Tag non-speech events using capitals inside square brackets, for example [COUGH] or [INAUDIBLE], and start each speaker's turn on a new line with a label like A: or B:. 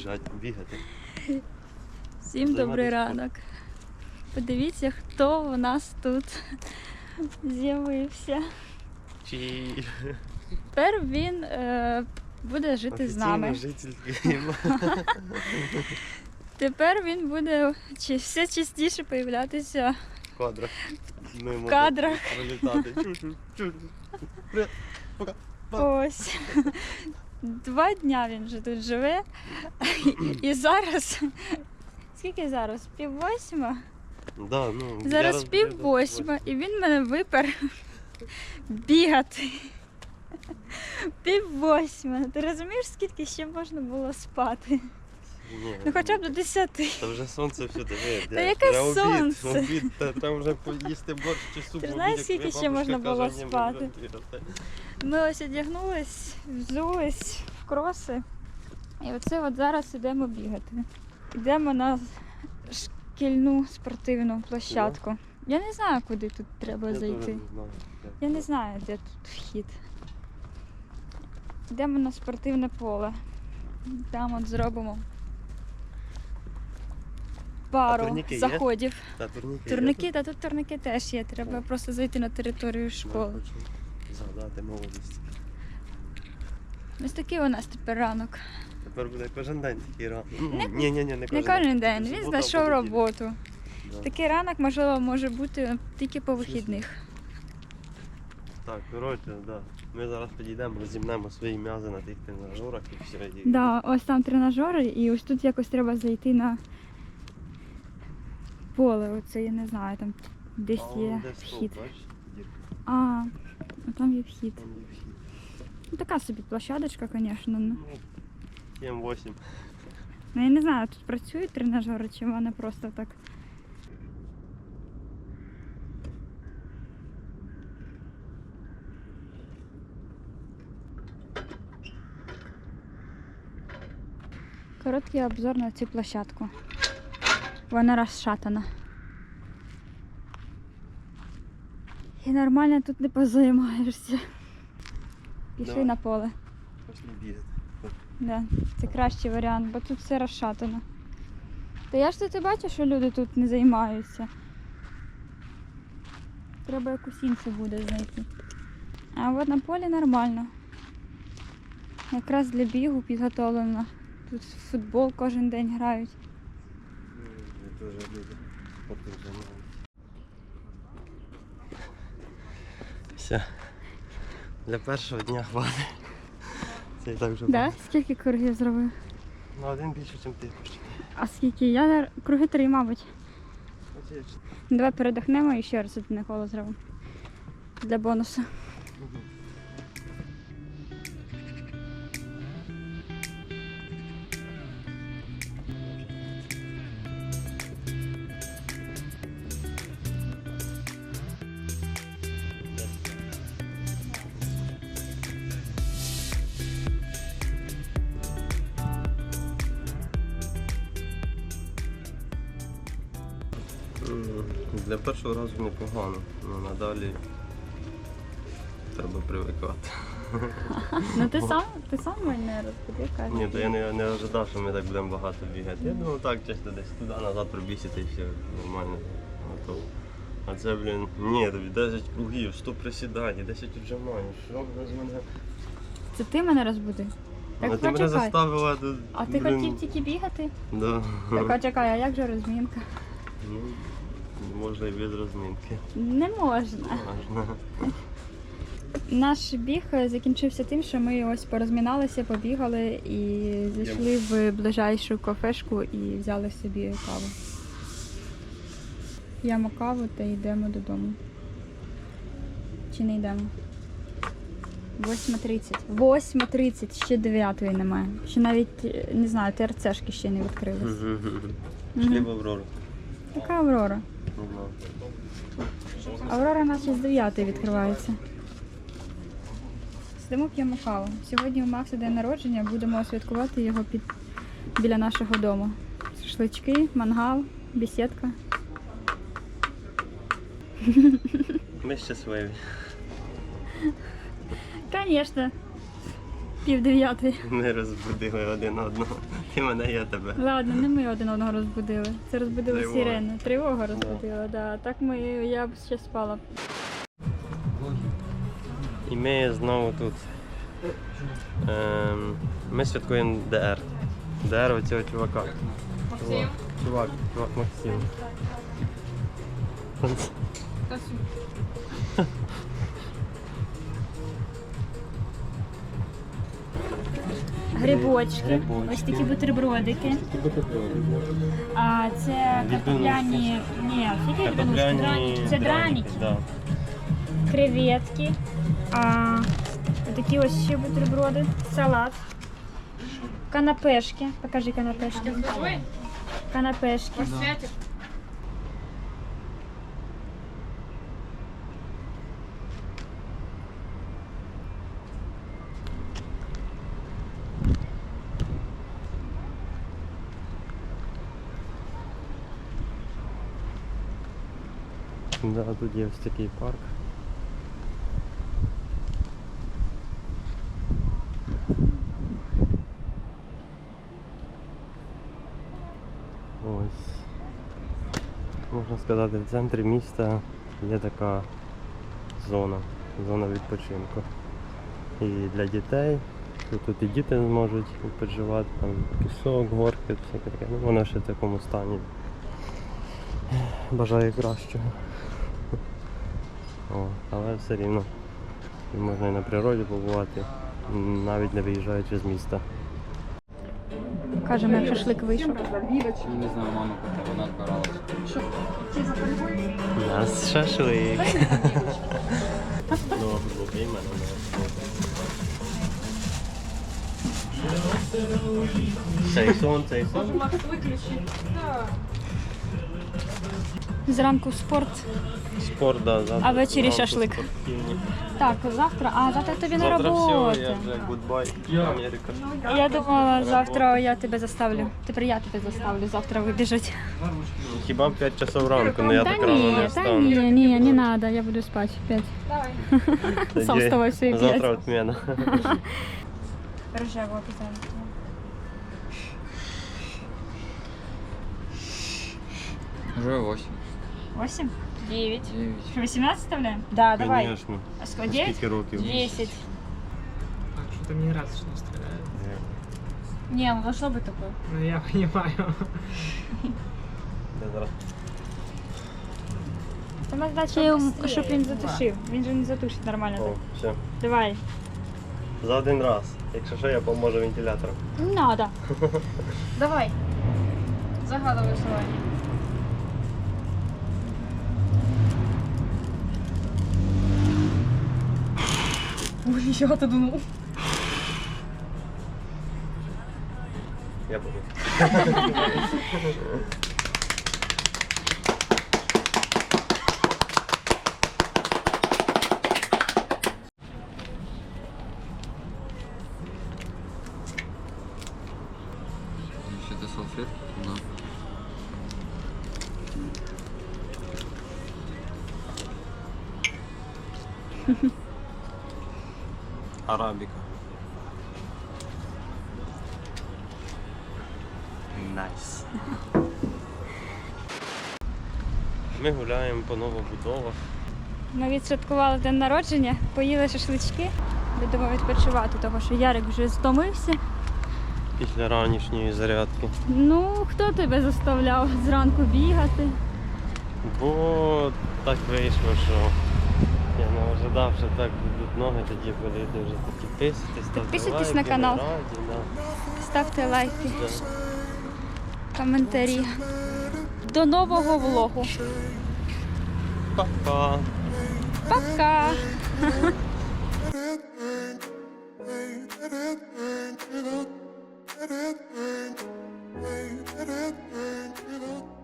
A: біжати, бігати.
B: Всім добрий ранок. Подивіться, хто у нас тут з'явився.
A: Чи
B: Тепер він е, буде жити з нами.
A: житель Києва.
B: Тепер він буде чи- все частіше появлятися.
A: В кадрах. Можемо
B: кадрах.
A: Привіт. Пока.
B: Ось. Два дня він вже тут живе. І, зараз. Скільки зараз? Пів восьма?
A: Да, ну,
B: Зараз пів восьма, і він мене випер бігати. Пів восьма. Ти розумієш, скільки ще можна було спати?
A: Ні,
B: Ну хоча б до десяти.
A: Та вже сонце все диви.
B: Та яке сонце?
A: Обід, та там вже поїсти борщ чи суп.
B: Ти знаєш, скільки ще можна було спати?
A: Ми
B: ось одягнулись, взулись в кроси. І оце от зараз йдемо бігати. Йдемо на шкільну спортивну площадку. Я не знаю, куди тут треба
A: Я
B: зайти.
A: не знаю,
B: Я не знаю, де тут вхід. Йдемо на спортивне поле. Там от зробимо пару
A: турніки
B: заходів.
A: Та турніки. є
B: та тут турники теж є. Треба просто зайти на територію школи.
A: Згадати молодість.
B: Ось такий у нас тепер ранок.
A: Тепер буде кожен день такий ранок. Ні, ні, ні, не кожен,
B: Не
A: кожен
B: день. Він знайшов роботу.
A: Да.
B: Такий ранок, можливо, може бути тільки по вихідних.
A: Так, коротше, да. Ми зараз підійдемо, розімнемо свої м'язи на тих тренажерах і все. І...
B: Да, ось там тренажери, і ось тут якось треба зайти на поле. Оце я не знаю, там десь
A: А,
B: є вхід. А, а там є вхід.
A: Там є вхід.
B: Ну, така собі площадочка, звісно. Ну,
A: Ну, М8.
B: Ну, я не знаю, тут працюють тренажери, чи вони просто так. Короткий обзор на цю площадку. Вона розшатана. І нормально тут не позаймаєшся. Пішли
A: Давай.
B: на поле.
A: Пошли бігати.
B: Да, це кращий варіант, бо тут все розшатано. Та я ж тут і бачу, що люди тут не займаються. Треба якусь іншу буде знайти. А от на полі нормально. Якраз для бігу підготовлено. Тут футбол кожен день грають.
A: Я теж люди. Займаюся. Все. Для першого дня хватить. Це і так вже
B: Да?
A: багато.
B: Скільки кругів зробив?
A: Ну, один більше, ніж ти почти.
B: А скільки? Я на- круги три, мабуть.
A: Оце я ж-
B: Давай передохнемо і ще раз одне коло зробимо. Для бонусу.
A: Мгм. Для першого разу непогано, але надалі треба привикати. [LAUGHS]
B: Ну ти сам, ти сам мене розповів, каже.
A: Ні, то я не, не ожидав, що ми так будемо багато бігати. Я думав, так, чисто десь туди, назад пробігся і все нормально. Готово. А це, блін, ні, тобі 10 кругів, 100 присідань, 10 віджимань, що ви з мене?
B: Це ти мене розбудив?
A: Ну,
B: Так
A: ти мене заставила тут.
B: А ти
A: блін,
B: хотів тільки бігати?
A: Да.
B: Так почекай, а як же розмінка?
A: Ну, можна і без розмінки.
B: Не можна.
A: Можна.
B: Наш біг закінчився тим, що ми ось порозміналися, побігали і зайшли в ближайшу кафешку і взяли собі каву. П'ємо каву та йдемо додому. Чи не йдемо? 8.30. 8.30, ще 9 немає. Ще навіть, е, не знаю, ТРЦшки ще не відкрились.
A: Пішли
B: Мгм.
A: в Аврору.
B: Така Аврора. Аврора наче з 9 відкривається. Сидимо п'ємо каву. Сьогодні у Макса день народження, будемо святкувати його під біля нашого дому. Шашлички, мангал, бесідка.
A: Ми щасливі.
B: Звісно. Пів дев'ятої.
A: Ми розбудили один одного. Ти мене, я тебе.
B: Ладно, не ми один одного розбудили. Це розбудила
A: Тривога.
B: сирена. Тривога розбудила, да. Так ми я б ще спала.
A: І ми знову тут. Ем, ми святкуємо ДР. ДР оцього чувака. Чувак, чувак, чувак Максим.
B: Грибочки.
A: Грибочки.
B: Ось такі бутербродики. А це картопляні. Ні, які
A: Картопляні
B: Це драники.
A: Да.
B: Креветки. А такі ось ще бутерброди. Салат. Канапешки. Покажи канапешки. Канапешки.
A: Да, тут є ось такий парк. Ось. Можна сказати, в центрі міста є така зона, зона відпочинку. І для дітей. Тут, і діти зможуть відпочивати, там пісок, горки, всяке таке. Ну, воно ще в такому стані. Бажаю кращого. О, але все рівно можна і на природі побувати, навіть не виїжджаючи з міста.
B: Кажемо, як шашлик вийшов.
C: Не знаю, мама как вона отбиралась.
A: У нас шашлик. Ну, мене. Цей сон, цей сон.
B: Зранку спорт.
A: Спорт, да, завтра.
B: А ввечері шашлик.
A: Спортивні.
B: Так, завтра, а завтра тобі на
A: Завтра
B: роботу.
A: все, я вже гудбай, Америка.
B: Я думала, завтра я тебе заставлю. Тепер я тебе заставлю, завтра вибіжуть.
A: Хіба б 5 часов ранку, але я так рано не
B: та ні, ні, не надо, я буду спати в 5.
A: Давай.
B: Сам Тоді вставай все свої
A: 5.
B: Завтра
A: відміна.
B: Рожеву обов'язково.
C: Уже 8.
B: Восім?
C: 9.
B: 9. 18 вставляем? Да, давай.
A: Конечно.
B: А сколько? 9?
A: Скільки років?
B: 10.
D: Так что-то мне не нравится, что он стреляет.
B: Не, ну должно быть такое.
D: Ну я понимаю.
B: Сама задача, йому, щоб він затушив. Він же не затушить нормально.
A: О, все.
B: Давай.
A: За один раз. Якщо що, я поможу вентилятором.
B: Не надо. [LAUGHS] Давай. Загадывай желание. Ты думал.
A: Я буду. Арабіка. Найс. Ми гуляємо по новобудовах.
B: Ми відсвяткували день народження, поїли шашлички. Будемо відпочивати, тому що Ярик вже стомився.
A: Після ранішньої зарядки.
B: Ну, хто тебе заставляв зранку бігати?
A: Бо так вийшло, що я не ожидав, що так будуть ноги, тоді боліти вже підписуйтесь. ставте
B: Підписуйтесь
A: лайки,
B: на канал.
A: раді, да.
B: Ставте лайки, коментарі. До нового влогу.
A: Па-па.
B: Пока!
E: Hey, [LAUGHS]